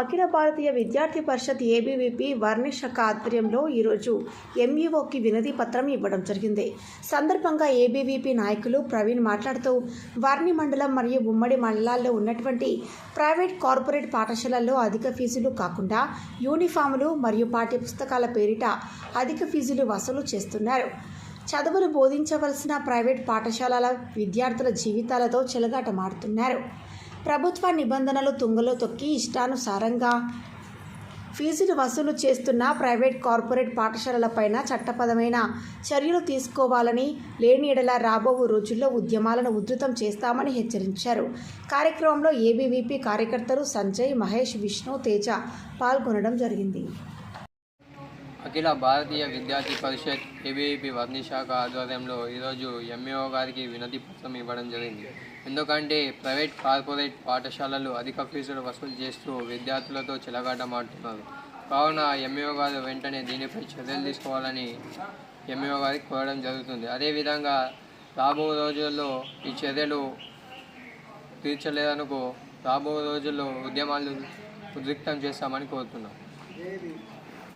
అఖిల భారతీయ విద్యార్థి పరిషత్ ఏబీవీపీ వర్ణిషక ఆధ్వర్యంలో ఈరోజు ఎంఈఓకి వినతి పత్రం ఇవ్వడం జరిగింది. సందర్భంగా ఏబీవీపీ నాయకులు ప్రవీణ్ మాట్లాడుతూ వర్ణి మండలం మరియు ఉమ్మడి మండలాల్లో ఉన్నటువంటి ప్రైవేట్ కార్పొరేట్ పాఠశాలల్లో అధిక ఫీజులు కాకుండా యూనిఫాములు మరియు పాఠ్యపుస్తకాల పేరిట అధిక ఫీజులు వసూలు చేస్తున్నారు. చదువులు బోధించవలసిన ప్రైవేట్ పాఠశాలల విద్యార్థుల జీవితాలతో చెలగాటమాడుతున్నారు. ప్రభుత్వ నిబంధనలు తుంగలో తొక్కి ఇష్టానుసారంగా ఫీజులు వసూలు చేస్తున్న ప్రైవేట్ కార్పొరేట్ పాఠశాలలపైన చట్టపరమైన చర్యలు తీసుకోవాలని లేని ఎడల రాబో రోజుల్లో ఉద్యమాలను ఉధృతం చేస్తామని హెచ్చరించారు. కార్యక్రమంలో ఏబీవీపీ కార్యకర్తలు సంజయ్ మహేష్ విష్ణు తేజ పాల్గొనడం జరిగింది. అఖిల భారతీయ విద్యార్థి పరిషత్ ఏబీవీపీ వర్ణి శాఖ ఆధ్వర్యంలో ఈరోజు ఎంఏఓ గారికి వినతి పత్రం ఇవ్వడం జరిగింది. ఎందుకంటే ప్రైవేట్ కార్పొరేట్ పాఠశాలలు అధిక ఫీజులు వసూలు చేస్తూ విద్యార్థులతో చెలగాటమాడుతున్నారు కావున ఎంఏఓ గారు వెంటనే దీనిపై చర్యలు తీసుకోవాలని ఎంఏఓ గారికి కోరడం జరుగుతుంది. అదేవిధంగా రాబో రోజుల్లో ఈ చర్యలు తీర్చలేదనుకో రాబో రోజుల్లో ఉద్యమాలు ఉద్రిక్తం చేస్తామని కోరుతున్నాం.